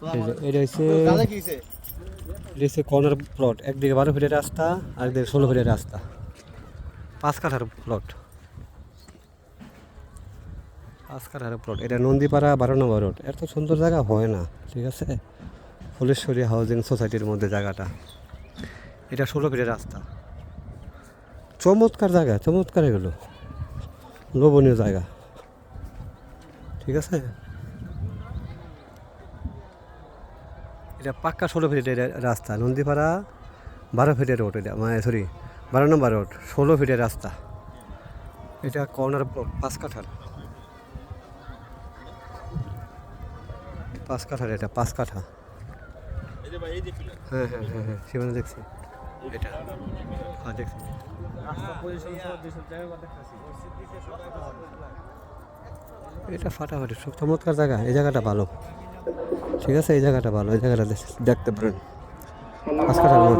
এই যে, এটা হচ্ছে হচ্ছে কর্নার প্লট একদিকে বারো ফিটের রাস্তা আর একদিকে ষোলো ফিটের রাস্তা। পাঁচ কাঠার প্লট পাঁচ কাঠার প্লট এটা নন্দীপাড়া বারো নম্বর রোড এত সুন্দর জায়গা হয় না ঠিক আছে? ফুলেশ্বরী হাউজিং সোসাইটির মধ্যে জায়গাটা। এটা ষোলো ফিটের রাস্তা। চমৎকার জায়গা চমৎকার এগুলো। লোভনীয় জায়গা। ঠিক আছে? এটা পাক্কা ষোলো ফিটের রাস্তা নন্দীপাড়া বারো ফিটের রোড এটা মানে সরি বারো নম্বর রোড ষোলো ফিটের রাস্তা। এটা কর্নার পাঁচ কাঠার পাঁচ কাঠার এটা পাঁচ কাঠা হ্যাঁ হ্যাঁ হ্যাঁ হ্যাঁ সেখানে দেখছি। এটা হ্যাঁ দেখছি। এটা ফাটাফাটি চমৎকার জায়গা এই জায়গাটা ভালো। ঠিক আছে? এই জায়গাটা ভালো এই জায়গাটা দেখতে পারেন। হাসপাতালের